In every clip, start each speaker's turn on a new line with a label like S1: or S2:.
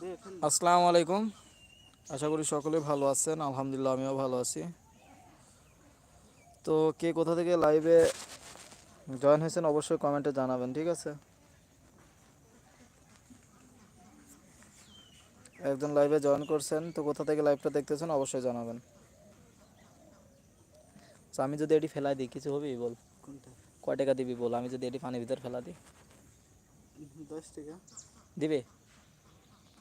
S1: আসসালামু আলাইকুম। আশা করি সকলে ভালো আছেন আলহামদুলিল্লাহ আমিও ভালো আছি। তো কে কোথা থেকে লাইভে জয়েন হয়েছেন অবশ্যই কমেন্টে জানাবেন ঠিক আছে? একজন লাইভে জয়েন করছেন তো কোথা থেকে লাইভটা দেখতেছেন অবশ্যই জানাবেন। তো আমি যদি এটি ফেলাই দিই কিছু হবেই বল? কয় টাকা দিবি বল? আমি যদি এটি পানির ভিতর ফেলা দিই।
S2: দশ টাকা।
S1: দিবে?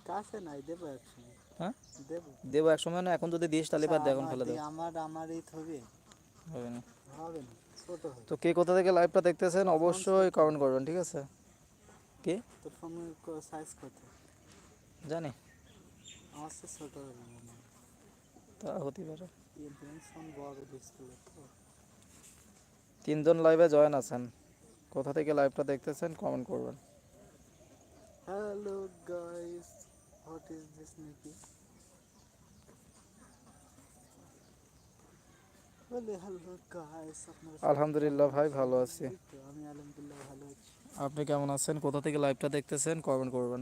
S2: কাছে নাই দেবো একশো
S1: হ্যাঁ?
S2: দেবো।
S1: দেবো এক সময় না এখন যদি দিস তাহলে বাদ এখন
S2: আমার
S1: ফেলে দেবো।
S2: দিয়ে আমার আমারই থবে
S1: হবে। না।
S2: হবে না ছোট হবে।
S1: তো কে কোথা থেকে লাইভটা দেখতেছেন অবশ্যই কমেন্ট করবেন ঠিক আছে? কে?
S2: তোর ফোনের সাইজ কত?
S1: জানি।
S2: আমার সে ছোট হবে
S1: তা হতে পারে। তিনজন লাইভে জয়েন আছেন। কোথা থেকে লাইভটা দেখতেছেন কমেন্ট করবেন।
S2: Hello guys what is this নাকি
S1: আলহামদুলিল্লাহ ভাই ভালো আছি।
S2: আমি আলহামদুলিল্লাহ ভালো আছি।
S1: আপনি কেমন আছেন? কোথা থেকে লাইভটা দেখতেছেন? কমেন্ট করবেন।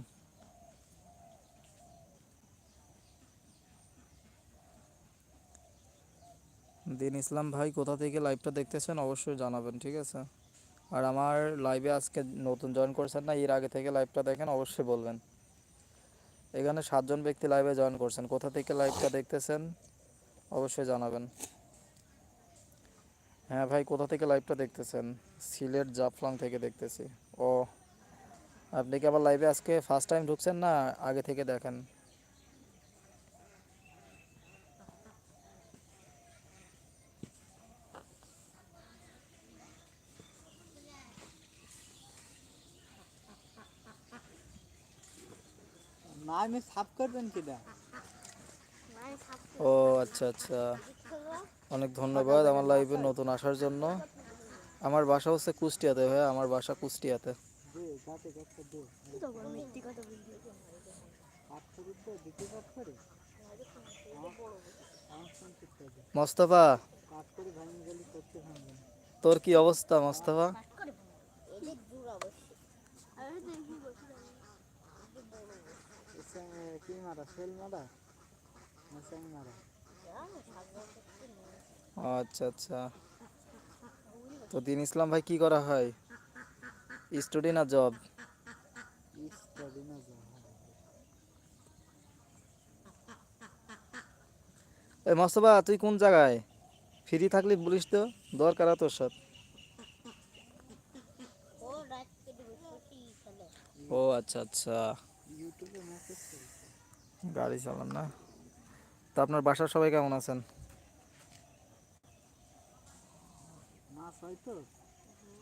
S1: দিন ইসলাম ভাই কোথা থেকে লাইভটা দেখতেছেন? অবশ্যই জানাবেন ঠিক আছে? আর আমার লাইভে আজকে নতুন জয়েন করছেন না এর আগে থেকে লাইভটা দেখেন অবশ্যই বলবেন। এখানে সাতজন ব্যক্তি লাইভে জয়েন করছেন। কোথা থেকে লাইভটা দেখতেছেন? অবশ্যই জানাবেন। হ্যাঁ ভাই, কোথা থেকে লাইভটা দেখতেছেন? সিলেট জাফলং থেকে দেখতেছি। ও, আপনি কি আবার লাইভে আজকে ফার্স্ট টাইম ঢুকছেন না আগে থেকে দেখেন?
S2: আমি সাফ করবেন কিনা?
S1: ও আচ্ছা আচ্ছা। অনেক ধন্যবাদ আমার লাইভে নতুন আসার জন্য। আমার বাসা হচ্ছে কুষ্টিয়াতে ভাই আমার বাসা কুষ্টিয়াতে।
S2: দে। তোর গাতে অবস্থা কাট করে দে দিতে কাট করে আমার ফোন করতে হবে
S1: মোস্তফা
S2: কাট করে ভাঙে গেলে করতে ভাঙবে না
S1: তোর কি অবস্থা মোস্তফা
S2: এসে কি মারা সেল মারা না মারা
S1: আচ্ছা আচ্ছা। তো দিন ইসলাম ভাই কি করা হয়? স্টুডি না জব
S2: স্টাডি না যা
S1: এই মোস্তফা তুই কোন জায়গায়? ফ্রি থাকলে বলিস তো দরকার তোর সাথে ও আচ্ছা আচ্ছা।
S2: ইউটিউবে মেসেজ করি
S1: গাড়ি চালান না। তা আপনার বাসার সবাই কেমন আছেন?
S2: মাছ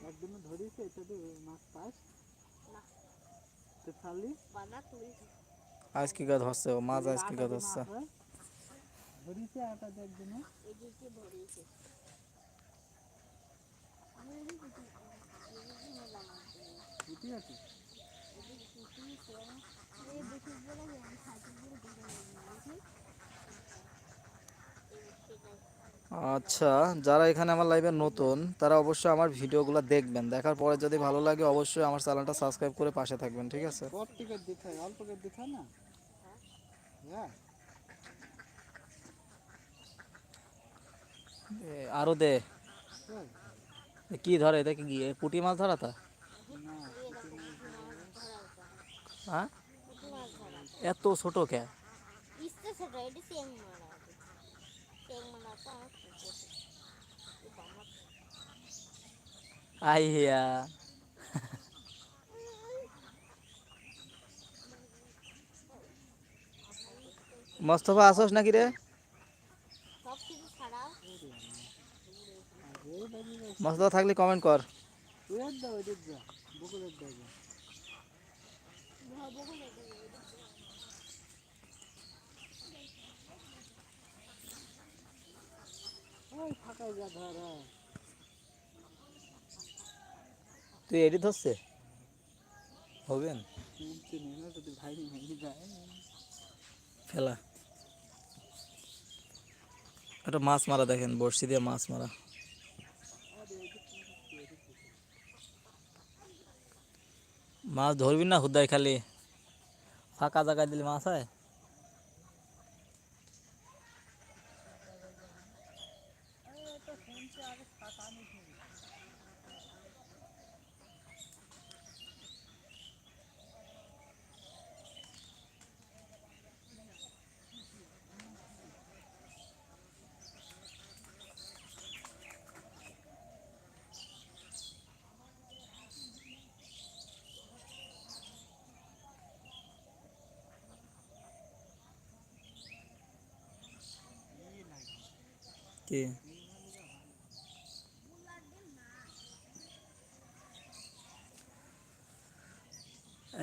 S2: একদিনে এটাতে মাছ পাস। তো খালি
S1: আজ কি গাছ হচ্ছে? ও মাছ আজ কি গাছ হচ্ছে?
S2: আটা একদিনে আছে।
S1: আচ্ছা যারা এখানে আমার লাইভে নতুন তারা অবশ্যই আমার ভিডিওগুলো দেখবেন। দেখার পরে যদি ভালো লাগে অবশ্যই আমার চ্যানেলটা সাবস্ক্রাইব করে পাশে থাকবেন ঠিক আছে?
S2: হয় হয়। হ্যাঁ
S1: আরও দে। কি ধরে? এটা কি পুঁটি মাছ ধরা তা? হ্যাঁ? এত ছোট কে
S3: ইসতে ছোট এটি চেং মারা চেং মারা তো আমার পুকুর
S1: আই হিয়া মোস্তফা আসোস নাকি রে
S3: সব কিছু ছাড়াও
S2: এই বাজি বাজি
S1: মোস্তফা থাকলে কমেন্ট কর
S2: তুই এক দাও এদিক যা বকুলের
S1: তুই এডি ধরছে হবেন? ফেলা। একটা মাছ মারা দেখেন বড়শি দিয়ে মাছ মারা। মাছ ধরবি না হুদায় খালি? ফাঁকা জায়গায় দিলে মাছ হয়? কি?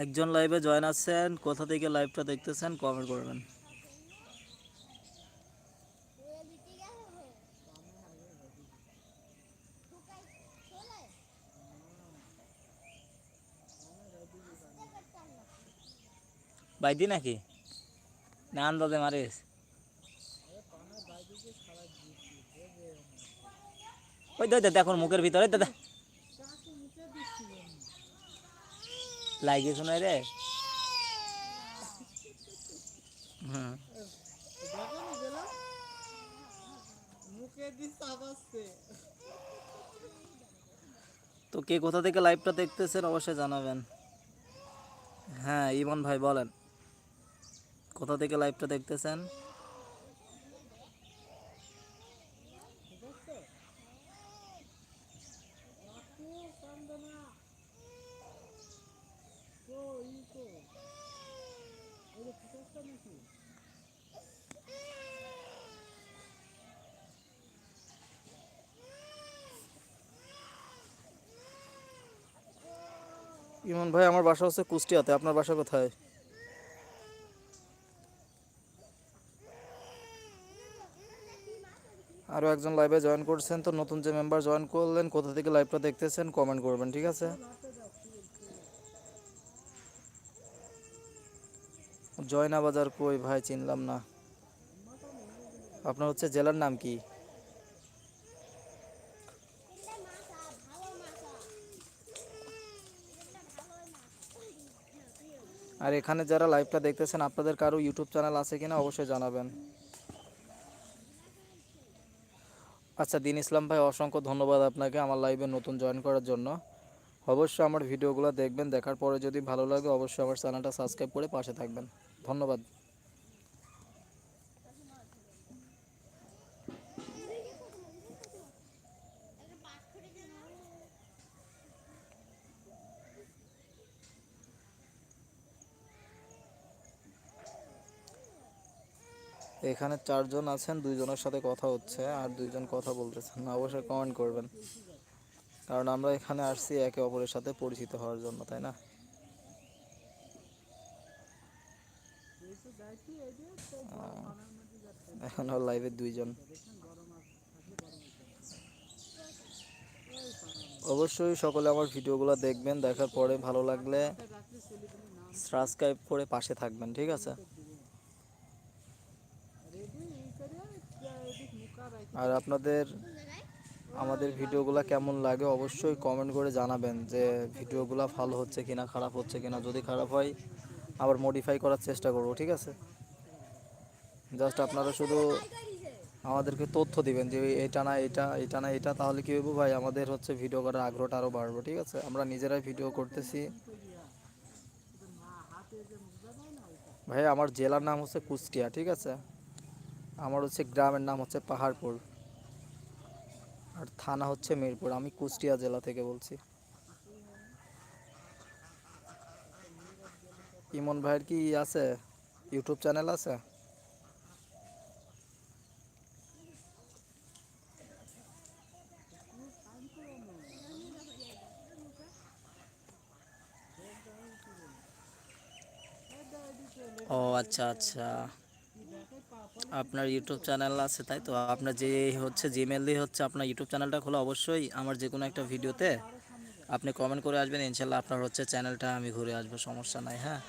S1: একজন লাইভে জয়েন আছেন, কোথা থেকে লাইভটা দেখতেছেন কমেন্ট করবেন। বাইদি নাকি? না আন্দাজে মারিস। ওই দে দেখুন মুখের ভিতরে দাদা লাগিয়ে শোনাই রে? হুম।
S2: দেখো না চাপাচ্ছে
S1: তো কে কোথা থেকে লাইভটা দেখতেছেন অবশ্যই জানাবেন। হ্যাঁ ইমন ভাই বলেন। কোথা থেকে লাইভটা দেখতেছেন? ইমন ভাই, আমার বাসা হচ্ছে কুষ্টিয়াতে। আপনার বাসা কোথায়? আরও একজন লাইভে জয়েন করছেন তো, নতুন যে মেম্বার জয়েন করলেন, কোথা থেকে লাইভটা দেখতেছেন কমেন্ট করবেন, ঠিক আছে? জয়না বাজার কই ভাই, চিনলাম না। আপনার হচ্ছে জেলার নাম কি? আর এখানে যারা লাইভটা দেখতেছেন, আপনাদের কারও ইউটিউব চ্যানেল আছে কিনা অবশ্যই জানাবেন। আচ্ছা দিন ইসলাম ভাই, অসংখ্য ধন্যবাদ আপনাকে আমার লাইভে নতুন জয়েন করার জন্য। অবশ্যই আমার ভিডিওগুলো দেখবেন, দেখার পরে যদি ভালো লাগে, অবশ্যই আমার চ্যানেলটা সাবস্ক্রাইব করে পাশে থাকবেন। ধন্যবাদ। এখানে চারজন আছেন, দুইজনের সাথে কথা হচ্ছে আর দুইজন কথা বলতেছেন না, অবশ্যই কমেন্ট করবেন। কারণ আমরা এখানে আসছি একে অপরের সাথে পরিচিত হওয়ার জন্য, তাই না? এখন লাইভে দুইজন। অবশ্যই সকলে আমার ভিডিওগুলো দেখবেন, দেখার পরে ভালো লাগলে সাবস্ক্রাইব করে পাশে থাকবেন, ঠিক আছে? আর আপনাদের, আমাদের ভিডিওগুলো কেমন লাগে অবশ্যই কমেন্ট করে জানাবেন যে ভিডিওগুলো ভালো হচ্ছে কিনা, খারাপ হচ্ছে কিনা। যদি খারাপ হয়, আবার মডিফাই করার চেষ্টা করব, ঠিক আছে? জাস্ট আপনারা শুধু আমাদেরকে তথ্য দিবেন যে এটা না, এটা এটা না, এটা, তাহলে কী হইব ভাই? আমাদের হচ্ছে ভিডিও করার আগ্রহটা আরও বাড়বো, ঠিক আছে? আমরা নিজেরাই ভিডিও করতেছি। ভাই, আমার জেলার নাম হচ্ছে কুষ্টিয়া, ঠিক আছে? আমার হচ্ছে গ্রামের নাম হচ্ছে পাহাড়পুর। আর থানা হচ্ছে মিরপুর। আমি কুষ্টিয়া জেলা থেকে বলছি। ইমন ভাইয়ের কি আছে? ইউটিউব চ্যানেল আছে? ও আচ্ছা আচ্ছা। আপনার ইউটিউব চ্যানেল আছে, তাই তো? আপনার যে হচ্ছে জিমেল দিয়ে হচ্ছে আপনার ইউটিউব চ্যানেলটা খোলা, অবশ্যই আমার যে কোনো একটা ভিডিওতে আপনি কমেন্ট করে আসবেন। ইনশাল্লাহ আপনার হচ্ছে চ্যানেলটা আমি ঘুরে আসব, সমস্যা নাই হ্যাঁ?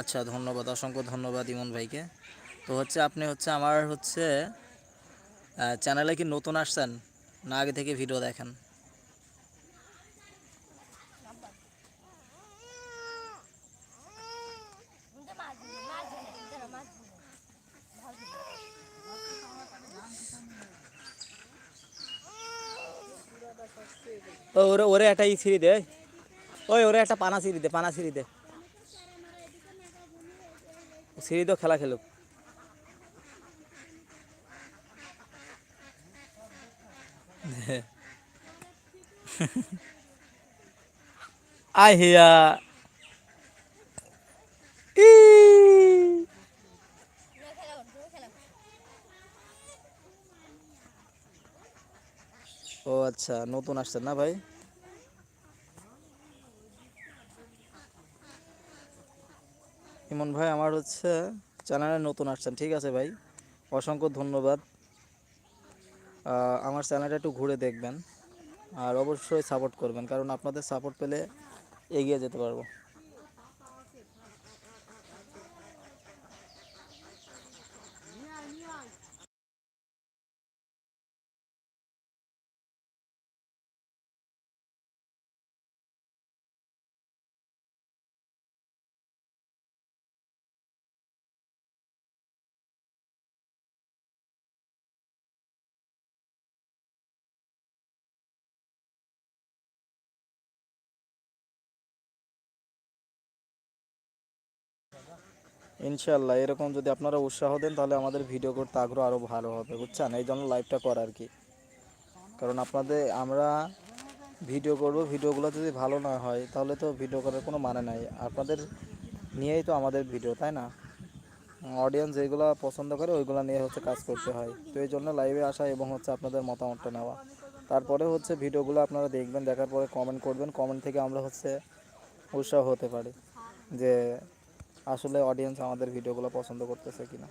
S1: আচ্ছা ধন্যবাদ, অসংখ্য ধন্যবাদ ইমন ভাইকে। তো হচ্ছে আপনি হচ্ছে আমার হচ্ছে চ্যানেলে কি নতুন আসছেন? না আগে থেকে ভিডিও দেখেন? ওরে ওরে একটা ই ছিঁড়ি দে। ওই ওরে একটা পানা ছিঁড়ি দে, পানা ছিঁড়ি দে। সিঁড়ি তো খেলা খেলুক। আয় হিয়া। ও আচ্ছা নতুন আসছেন না ভাই? ইমন ভাই আমার হচ্ছে চ্যানেলে নতুন আসছেন, ঠিক আছে ভাই? অসংখ্য ধন্যবাদ। আমার চ্যানেলটা একটু ঘুরে দেখবেন আর অবশ্যই সাপোর্ট করবেন, কারণ আপনাদের সাপোর্ট পেলে এগিয়ে যেতে পারব। ইনশাল্লাহ এরকম যদি আপনারা উৎসাহ দেন, তাহলে আমাদের ভিডিও করতে আগ্রহ আরও ভালো হবে, বুঝছেন? এই জন্য লাইভটা করা আর কি? কারণ আপনাদের, আমরা ভিডিও করব, ভিডিওগুলো যদি ভালো না হয়, তাহলে তো ভিডিও করার কোনো মানে নাই। আপনাদের নিয়েই তো আমাদের ভিডিও, তাই না? অডিয়েন্স যেগুলো পছন্দ করে, ওইগুলো নিয়ে হচ্ছে কাজ করতে হয়। তো এই জন্য লাইভে আসা এবং হচ্ছে আপনাদের মতামতটা নেওয়া। তারপরে হচ্ছে ভিডিওগুলো আপনারা দেখবেন, দেখার পরে কমেন্ট করবেন। কমেন্ট থেকে আমরা হচ্ছে উৎসাহ হতে পারি যে আসলে অডিয়েন্স আমাদের ভিডিওগুলো পছন্দ করতেছে কিনা।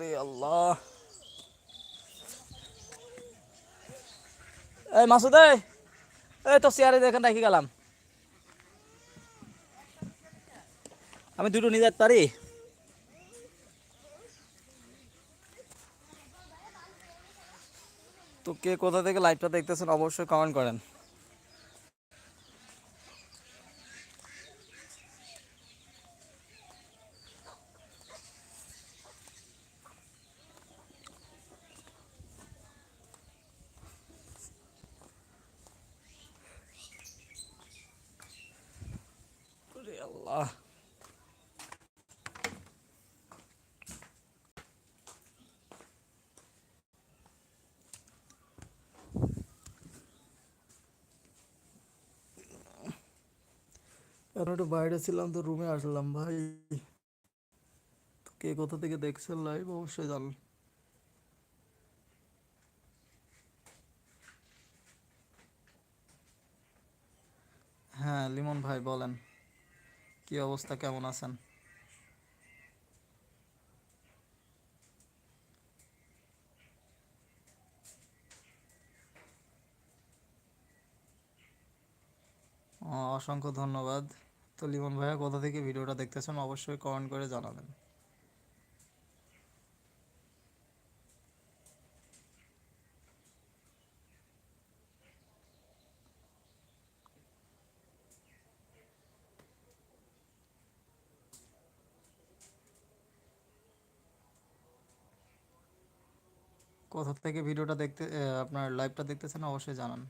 S1: রে আল্লাহ। এই মাসুদ, এই তো চেয়ারে দেখেন রাখি গেলাম। আমি দুটো নিয়ে যেতে পারি? তো কে কোথা থেকে লাইভটা দেখতেছেন অবশ্যই কমেন্ট করেন ওরে আল্লাহ এখন একটু বাইরে ছিলাম তো রুমে আসলাম, ভাই। কে কোথা থেকে দেখছেন লাইভ অবশ্যই জানান। হ্যাঁ লিমন ভাই বলেন, কি অবস্থা, কেমন আছেন? অসংখ্য ধন্যবাদ। তো লিমন ভাইয়া, কোথা থেকে ভিডিওটা দেখতেছেন অবশ্যই কমেন্ট করে জানাবেন। কোথা থেকে ভিডিওটা দেখতে আপনার লাইভটা দেখতেছেন অবশ্যই জানান।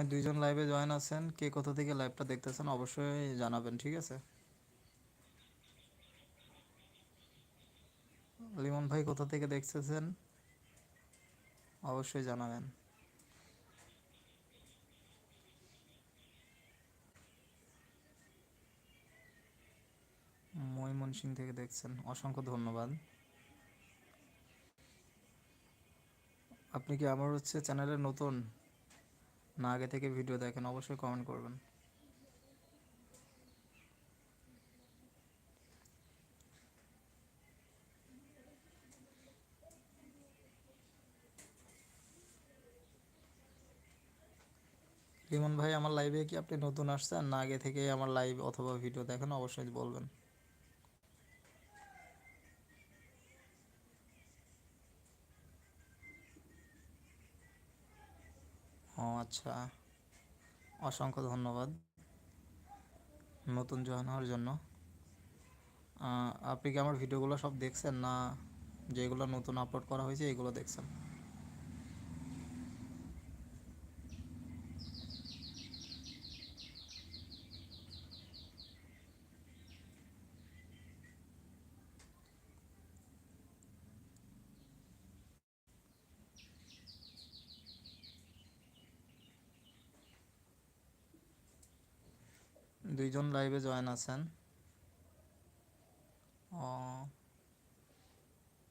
S1: হ্যাঁ দুইজন লাইভে জয়েন আছেন। কে কোথা থেকে লাইভটা দেখতেছেন অবশ্যই জানাবেন, ঠিক আছে? লিমন ভাই কোথা থেকে দেখতেছেন? অবশ্যই জানাবেন। ময়মনসিং থেকে দেখছেন, অসংখ্য ধন্যবাদ। আপনি কি আমার হচ্ছে চ্যানেলে নতুন? না আগে থেকে ভিডিও দেখেন, অবশ্যই কমেন্ট করবেন। লিমন ভাই, আমার লাইভে কি আপনি নতুন আসছেন? না আগে থেকে আমার লাইভ অথবা ভিডিও দেখেন, অবশ্যই বলবেন ও আচ্ছা অসংখ্য ধন্যবাদ নতুন জয়েন হওয়ার জন্য। আপনি কি আমার ভিডিওগুলো সব দেখছেন না? যেগুলো নতুন আপলোড করা হয়েছে, এগুলো দেখছেন। দুইজন লাইভে জয়েন আছেন। ও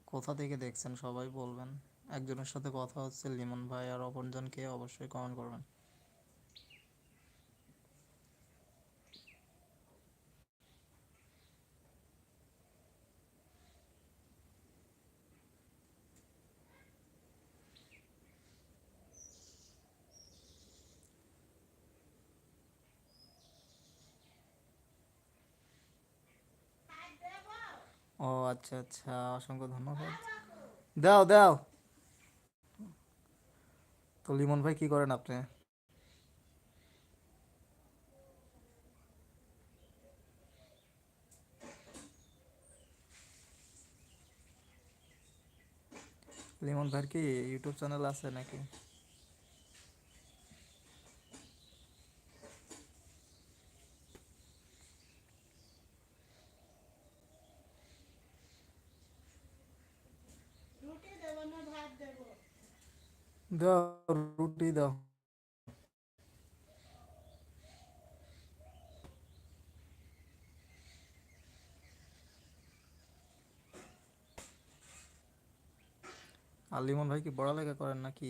S1: কোথা থেকে দেখছেন সবাই বলবেন। একজনের সাথে কথা হচ্ছে লিমন ভাই আর অপরজনকে অবশ্যই কমেন্ট করবেন। ও আচ্ছা আচ্ছা অসংখ্য ধন্যবাদ। দাও দাও। তো লিমন ভাই কি করেন আপনি? লিমন ভাই কি ইউটিউব চ্যানেল আছে নাকি? দাও রুটি দাও আলিমন লিমন ভাই কি পড়ালেখা করেন নাকি?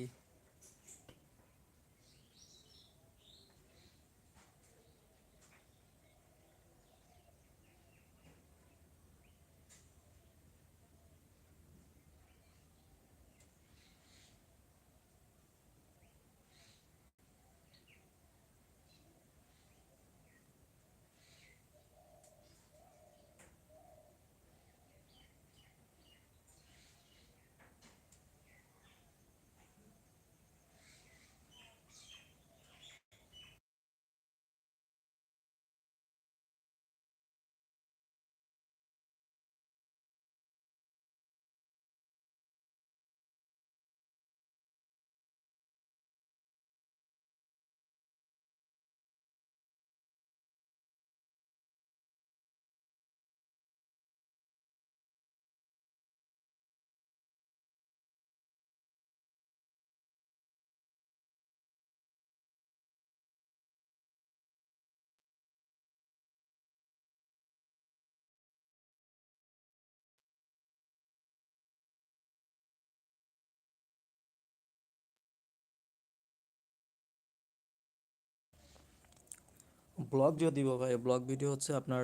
S1: ব্লগ ভিডিও দিব ভাই। ব্লগ ভিডিও হচ্ছে আপনার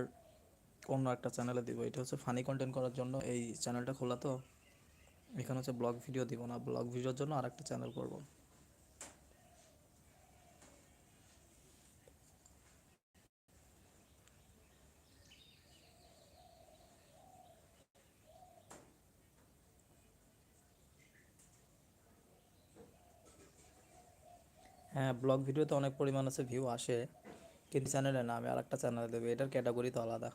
S1: অন্য একটা চ্যানেলে দিব। এটা হচ্ছে ফানি কন্টেন্ট করার জন্য। এই চ্যানেলটা খোলা তো। এখানে হচ্ছে ব্লগ ভিডিও দিব না। ব্লগ ভিডিওর জন্য আর একটা চ্যানেল করব। হ্যাঁ ব্লগ ভিডিওতে অনেক পরিমাণ আছে ভিউ আসে। কিন্তু চ্যানেলের না আর একটা চ্যানেলে দেবে এটার ক্যাটাগরি তো আলাদা।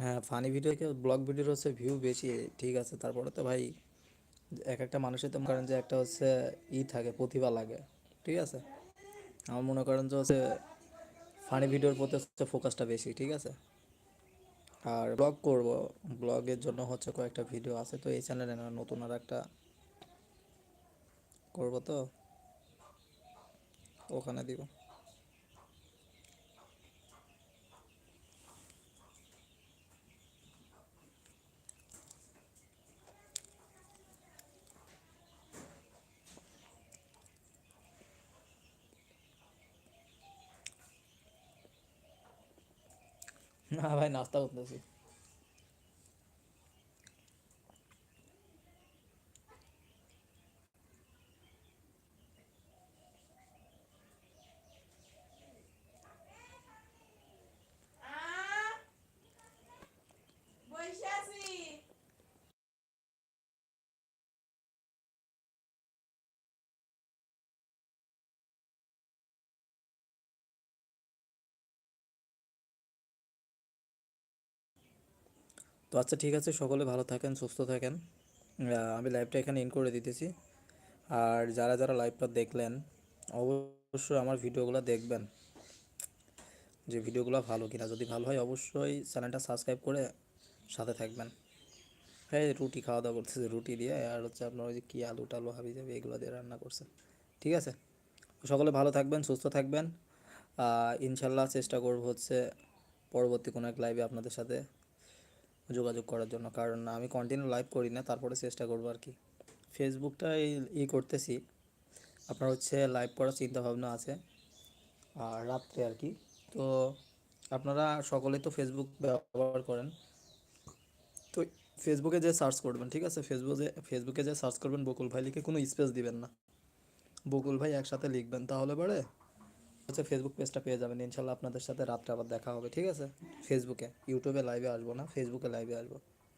S1: হ্যাঁ ফানি ভিডিও থেকে ব্লগ ভিডিওর হচ্ছে ভিউ বেশি, ঠিক আছে। তারপরে তো ভাই, এক একটা মানুষের তো করেন যে একটা হচ্ছে ই থাকে, প্রতিভা লাগে, ঠিক আছে? আমার মনে করেন যে হচ্ছে ফানি ভিডিওর প্রতি হচ্ছে ফোকাসটা বেশি, ঠিক আছে? আর ব্লগ করব ব্লগের জন্য হচ্ছে কয়েকটা ভিডিও আছে, তো এই চ্যানেলে না, নতুন আর একটা করব তো? ওখানে দিব। না ভাই নাস্তা করতেছি
S4: বসে আছি
S1: আচ্ছা ঠিক আছে, সকলে ভালো থাকেন, সুস্থ থাকেন। আমি লাইভটা এখানে ইন করে দিতেছি। আর যারা যারা লাইভটা দেখলেন, অবশ্যই আমার ভিডিওগুলো দেখবেন। যে ভিডিওগুলো ভালো কিনা। যদি ভালো হয়, অবশ্যই চ্যানেলটা সাবস্ক্রাইব করে সাথে থাকবেন। হ্যাঁ রুটি খাওয়া দাওয়া করতেছে, রুটি দিয়ে। আর হচ্ছে আপনার ওই যে কী আলু টালু হাবি যাবি, এগুলো দিয়ে রান্না করছে। ঠিক আছে? সকলে ভালো থাকবেন, সুস্থ থাকবেন। ইনশাল্লাহ চেষ্টা করব হচ্ছে পরবর্তী কোনো এক লাইভে আপনাদের সাথে যোগাযোগ করার জন্য। কারণ আমি কন্টিনিউ লাইভ করি না, তারপরে চেষ্টা করব আর কি। ফেসবুকটা ই করতেছি। আপনার হচ্ছে লাইভ করার চিন্তা ভাবনা আছে। আর রাত্রে আর কি। তো আপনারা সকলেই তো ফেসবুক ব্যবহার করেন। তো ফেসবুকে যে সার্চ করবেন, ঠিক আছে? ফেসবুকে ফেসবুকে যে সার্চ করবেন, বকুল ভাই লিখে কোনো স্পেস দিবেন না। বকুল ভাই একসাথে লিখবেন, তাহলে পরে? হচ্ছে ফেসবুক পেজটা পেয়ে যাবেন। ইনশাল্লাহ আপনাদের সাথে রাত্রে আবার দেখা হবে, ঠিক আছে? ফেসবুকে ইউটিউবে লাইভে আসব না ফেসবুকে লাইভে আসব।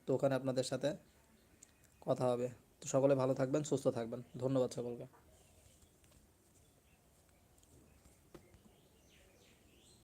S1: তো ওখানে আপনাদের সাথে কথা হবে। তো সকলে ভালো থাকবেন, সুস্থ থাকবেন। ধন্যবাদ সকলকে।